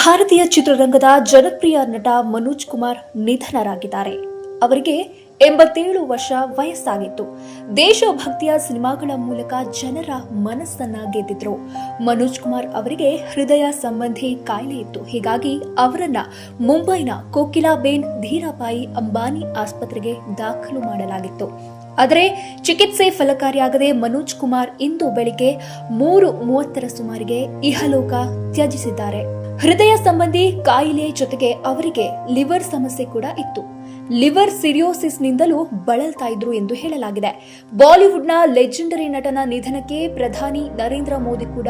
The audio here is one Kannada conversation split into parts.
ಭಾರತೀಯ ಚಿತ್ರರಂಗದ ಜನಪ್ರಿಯ ನಟ ಮನೋಜ್ ಕುಮಾರ್ ನಿಧನರಾಗಿದ್ದಾರೆ. ಅವರಿಗೆ ಎಂಬತ್ತೇಳು ವರ್ಷ ವಯಸ್ಸಾಗಿತ್ತು. ದೇಶಭಕ್ತಿಯ ಸಿನಿಮಾಗಳ ಮೂಲಕ ಜನರ ಮನಸ್ಸನ್ನ ಗೆದ್ದಿದ್ರು. ಮನೋಜ್ ಕುಮಾರ್ ಅವರಿಗೆ ಹೃದಯ ಸಂಬಂಧಿ ಕಾಯಿಲೆ ಇತ್ತು. ಹೀಗಾಗಿ ಅವರನ್ನ ಮುಂಬೈನ ಕೋಕಿಲಾಬೇನ್ ಧೀರಾಬಾಯಿ ಅಂಬಾನಿ ಆಸ್ಪತ್ರೆಗೆ ದಾಖಲು ಮಾಡಲಾಗಿತ್ತು. ಆದರೆ ಚಿಕಿತ್ಸೆ ಫಲಕಾರಿಯಾಗದೆ ಮನೋಜ್ ಕುಮಾರ್ ಇಂದು ಬೆಳಿಗ್ಗೆ ಮೂರು ಮೂವತ್ತರ ಸುಮಾರಿಗೆ ಇಹಲೋಕ ತ್ಯಜಿಸಿದ್ದಾರೆ. ಹೃದಯ ಸಂಬಂಧಿ ಕಾಯಿಲೆ ಜೊತೆಗೆ ಅವರಿಗೆ ಲಿವರ್ ಸಮಸ್ಯೆ ಕೂಡ ಇತ್ತು. ಲಿವರ್ ಸಿರಿಯೋಸಿಸ್ನಿಂದಲೂ ಬಳಲ್ತಾ ಇದ್ರು ಎಂದು ಹೇಳಲಾಗಿದೆ. ಬಾಲಿವುಡ್ನ ಲೆಜೆಂಡರಿ ನಟನ ನಿಧನಕ್ಕೆ ಪ್ರಧಾನಿ ನರೇಂದ್ರ ಮೋದಿ ಕೂಡ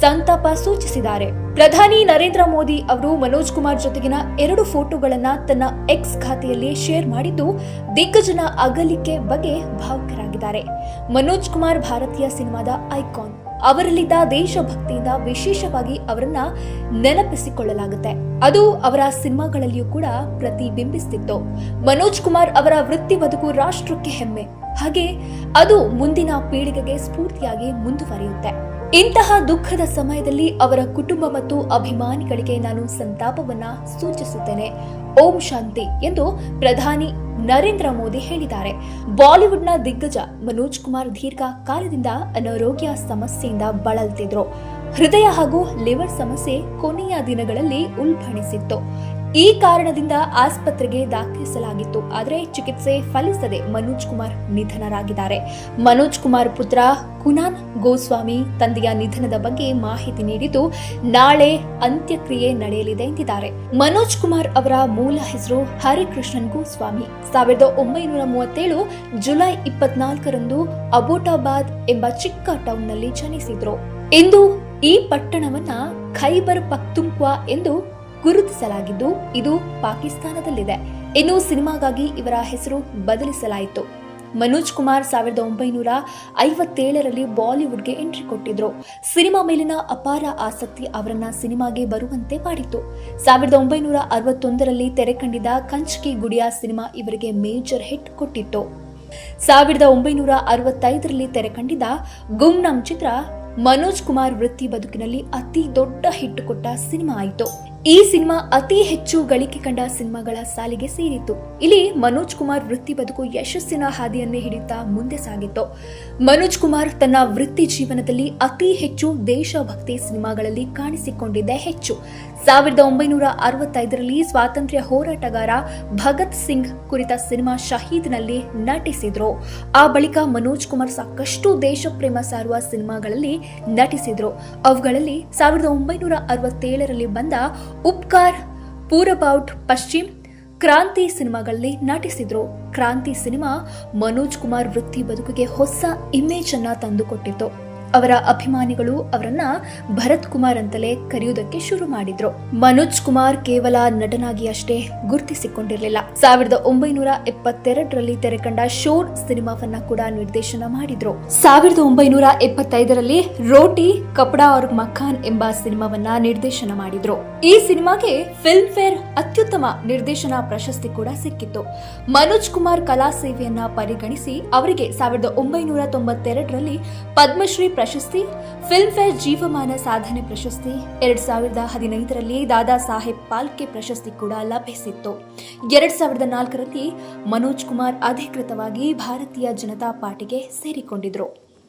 ಸಂತಾಪ ಸೂಚಿಸಿದ್ದಾರೆ. ಪ್ರಧಾನಿ ನರೇಂದ್ರ ಮೋದಿ ಅವರು ಮನೋಜ್ ಕುಮಾರ್ ಜೊತೆಗಿನ ಎರಡು ಫೋಟೋಗಳನ್ನ ತನ್ನ ಎಕ್ಸ್ ಖಾತೆಯಲ್ಲಿ ಶೇರ್ ಮಾಡಿದ್ದು, ದಿಗ್ಗಜನ ಅಗಲಿಕೆ ಬಗ್ಗೆ ಭಾವುಕರಾಗಿದ್ದಾರೆ. ಮನೋಜ್ ಕುಮಾರ್ ಭಾರತೀಯ ಸಿನಿಮಾದ ಐಕಾನ್. ಅವರಲ್ಲಿದ್ದ ದೇಶಭಕ್ತಿಯಿಂದ ವಿಶೇಷವಾಗಿ ಅವರನ್ನ ನೆನಪಿಸಿಕೊಳ್ಳಲಾಗುತ್ತೆ. ಅದು ಅವರ ಸಿನಿಮಾಗಳಲ್ಲಿಯೂ ಕೂಡ ಪ್ರತಿಬಿಂಬಿಸ್ತಿತ್ತು. ಮನೋಜ್ ಕುಮಾರ್ ಅವರ ವೃತ್ತಿ ಬದುಕು ರಾಷ್ಟ್ರಕ್ಕೆ ಹೆಮ್ಮೆ. ಹಾಗೆ ಅದು ಮುಂದಿನ ಪೀಳಿಗೆಗೆ ಸ್ಫೂರ್ತಿಯಾಗಿ ಮುಂದುವರಿಯುತ್ತೆ. ಇಂತಹ ದುಃಖದ ಸಮಯದಲ್ಲಿ ಅವರ ಕುಟುಂಬ ಮತ್ತು ಅಭಿಮಾನಿಗಳಿಗೆ ನಾನು ಸಂತಾಪವನ್ನ ಸೂಚಿಸುತ್ತೇನೆ. ಓಂ ಶಾಂತಿ ಎಂದು ಪ್ರಧಾನಿ ನರೇಂದ್ರ ಮೋದಿ ಹೇಳಿದ್ದಾರೆ. ಬಾಲಿವುಡ್ನ ದಿಗ್ಗಜ ಮನೋಜ್ ಕುಮಾರ್ ದೀರ್ಘ ಕಾಲದಿಂದ ಅನಾರೋಗ್ಯ ಸಮಸ್ಯೆಯಿಂದ ಬಳಲ್ತಿದ್ರು. ಹೃದಯ ಹಾಗೂ ಲಿವರ್ ಸಮಸ್ಯೆ ಕೊನೆಯ ದಿನಗಳಲ್ಲಿ ಉಲ್ಬಣಿಸಿತ್ತು. ಈ ಕಾರಣದಿಂದ ಆಸ್ಪತ್ರೆಗೆ ದಾಖಲಿಸಲಾಗಿತ್ತು. ಆದರೆ ಚಿಕಿತ್ಸೆ ಫಲಿಸದೆ ಮನೋಜ್ ಕುಮಾರ್ ನಿಧನರಾಗಿದ್ದಾರೆ. ಮನೋಜ್ ಕುಮಾರ್ ಪುತ್ರ ಕುನಾನ್ ಗೋಸ್ವಾಮಿ ತಂದೆಯ ನಿಧನದ ಬಗ್ಗೆ ಮಾಹಿತಿ ನೀಡಿದ್ದು, ನಾಳೆ ಅಂತ್ಯಕ್ರಿಯೆ ನಡೆಯಲಿದೆ ಎಂದಿದ್ದಾರೆ. ಮನೋಜ್ ಕುಮಾರ್ ಅವರ ಮೂಲ ಹೆಸರು ಹರಿಕೃಷ್ಣನ್ ಗೋಸ್ವಾಮಿ. ಸಾವಿರದ ಒಂಬೈನೂರ ಮೂವತ್ತೇಳು ಜುಲೈ ಇಪ್ಪತ್ನಾಲ್ಕರಂದು ಅಬೋಟಾಬಾದ್ ಎಂಬ ಚಿಕ್ಕ ಟೌನ್ನಲ್ಲಿ ಜನಿಸಿದ್ರು. ಇಂದು ಈ ಪಟ್ಟಣವನ್ನ ಖೈಬರ್ ಪಕ್ತುಂಕ್ವಾ ಎಂದು ಗುರುತಿಸಲಾಗಿದ್ದು ಇದು ಪಾಕಿಸ್ತಾನದಲ್ಲಿದೆ. ಇನ್ನು ಸಿನಿಮಾಗಾಗಿ ಇವರ ಹೆಸರು ಬದಲಿಸಲಾಯಿತು. ಮನೋಜ್ ಕುಮಾರ್ ಸಾವಿರದ ಒಂಬೈನೂರ ಐವತ್ತೇಳರಲ್ಲಿ ಬಾಲಿವುಡ್ಗೆ ಎಂಟ್ರಿ ಕೊಟ್ಟಿದ್ರು. ಸಿನಿಮಾ ಮೇಲಿನ ಅಪಾರ ಆಸಕ್ತಿ ಅವರನ್ನ ಸಿನಿಮಾಗೆ ಬರುವಂತೆ ಮಾಡಿತ್ತು. ಸಾವಿರದ ಒಂಬೈನೂರ ಅರವತ್ತೊಂದರಲ್ಲಿ ತೆರೆ ಕಂಡಿದ್ದ ಕಂಚ್ಕಿ ಗುಡಿಯಾ ಸಿನಿಮಾ ಇವರಿಗೆ ಮೇಜರ್ ಹಿಟ್ ಕೊಟ್ಟಿತ್ತು. ಸಾವಿರದ ಒಂಬೈನೂರ ಅರವತ್ತೈದರಲ್ಲಿ ತೆರೆ ಕಂಡಿದ್ದ ಗುಮ್ನಂ ಚಿತ್ರ ಮನೋಜ್ ಕುಮಾರ್ ವೃತ್ತಿ ಬದುಕಿನಲ್ಲಿ ಅತಿ ದೊಡ್ಡ ಹಿಟ್ ಕೊಟ್ಟ ಸಿನಿಮಾ ಆಯಿತು. ಈ ಸಿನಿಮಾ ಅತಿ ಹೆಚ್ಚು ಗಳಿಕೆ ಕಂಡ ಸಿನಿಮಾಗಳ ಸಾಲಿಗೆ ಸೇರಿತ್ತು. ಇಲ್ಲಿ ಮನೋಜ್ ಕುಮಾರ್ ವೃತ್ತಿ ಬದುಕು ಯಶಸ್ಸಿನ ಹಾದಿಯನ್ನೇ ಹಿಡಿಯುತ್ತಾ ಮುಂದೆ ಸಾಗಿತ್ತು. ಮನೋಜ್ ಕುಮಾರ್ ತನ್ನ ವೃತ್ತಿ ಜೀವನದಲ್ಲಿ ಅತಿ ಹೆಚ್ಚು ದೇಶಭಕ್ತಿ ಸಿನಿಮಾಗಳಲ್ಲಿ ಕಾಣಿಸಿಕೊಂಡಿದ್ದೇ ಹೆಚ್ಚು. ಸಾವಿರದ ಒಂಬೈನೂರ ಅರವತ್ತೈದರಲ್ಲಿ ಸ್ವಾತಂತ್ರ್ಯ ಹೋರಾಟಗಾರ ಭಗತ್ ಸಿಂಗ್ ಕುರಿತ ಸಿನಿಮಾ ಶಹೀದ್ನಲ್ಲಿ ನಟಿಸಿದ್ರು. ಆ ಬಳಿಕ ಮನೋಜ್ ಕುಮಾರ್ ಸಾಕಷ್ಟು ದೇಶಪ್ರೇಮ ಸಾರುವ ಸಿನಿಮಾಗಳಲ್ಲಿ ನಟಿಸಿದ್ರು. ಅವುಗಳಲ್ಲಿ ಸಾವಿರದ ಒಂಬೈನೂರ ಅರವತ್ತೇಳರಲ್ಲಿ ಬಂದ ಉಪ್ಕಾರ್ ಪೂರಬೌಟ್ ಪಶ್ಚಿಮ್, ಕ್ರಾಂತಿ ಸಿನಿಮಾಗಳಲ್ಲಿ ನಟಿಸಿದ್ರು. ಕ್ರಾಂತಿ ಸಿನಿಮಾ ಮನೋಜ್ ಕುಮಾರ್ ವೃತ್ತಿ ಬದುಕಿಗೆ ಹೊಸ ಇಮೇಜ್ ಅನ್ನ ತಂದುಕೊಟ್ಟಿತ್ತು. ಅವರ ಅಭಿಮಾನಿಗಳು ಅವರನ್ನ ಭರತ್ ಕುಮಾರ್ ಅಂತಲೇ ಕರೆಯುವುದಕ್ಕೆ ಶುರು ಮಾಡಿದ್ರು. ಮನೋಜ್ ಕುಮಾರ್ ಕೇವಲ ನಟನಾಗಿ ಅಷ್ಟೇ ಗುರುತಿಸಿಕೊಂಡಿರಲಿಲ್ಲ. ಸಾವಿರದ ಒಂಬೈನೂರ ಎಪ್ಪತ್ತೆರಡರಲ್ಲಿ ತೆರೆಕಂಡ ಶೋರ್ ಸಿನಿಮಾವನ್ನ ಕೂಡ ನಿರ್ದೇಶನ ಮಾಡಿದ್ರು. ಸಾವಿರದ ಒಂಬೈನೂರ ಎಪ್ಪತ್ತೈದರಲ್ಲಿ ರೋಟಿ ಕಪಡಾ ಅವರ್ ಮಖಾನ್ ಎಂಬ ಸಿನಿಮಾವನ್ನ ನಿರ್ದೇಶನ ಮಾಡಿದ್ರು. ಈ ಸಿನಿಮಾಗೆ ಫಿಲ್ಮ್ ಫೇರ್ ಅತ್ಯುತ್ತಮ ನಿರ್ದೇಶನ ಪ್ರಶಸ್ತಿ ಕೂಡ ಸಿಕ್ಕಿತ್ತು. ಮನೋಜ್ ಕುಮಾರ್ ಕಲಾ ಸೇವೆಯನ್ನ ಪರಿಗಣಿಸಿ ಅವರಿಗೆ ಸಾವಿರದ ಒಂಬೈನೂರ ತೊಂಬತ್ತೆರಡರಲ್ಲಿ ಪದ್ಮಶ್ರೀ ಪ್ರಶಸ್ತಿ ಫಿಲ್ಮ್ ಫೇರ್ ಜೀವಮಾನ ಸಾಧನೆ ಪ್ರಶಸ್ತಿ, ಎರಡ್ ಸಾವಿರದ ಹದಿನೈದರಲ್ಲಿ ದಾದಾ ಸಾಹೇಬ್ ಪಾಲ್ಕೆ ಪ್ರಶಸ್ತಿ ಕೂಡ ಲಭಿಸಿತ್ತು. ಎರಡ್ ಸಾವಿರದ ನಾಲ್ಕರಲ್ಲಿ ಮನೋಜ್ ಕುಮಾರ್ ಅಧಿಕೃತವಾಗಿ ಭಾರತೀಯ ಜನತಾ ಪಾರ್ಟಿಗೆ ಸೇರಿಕೊಂಡಿದ್ರು.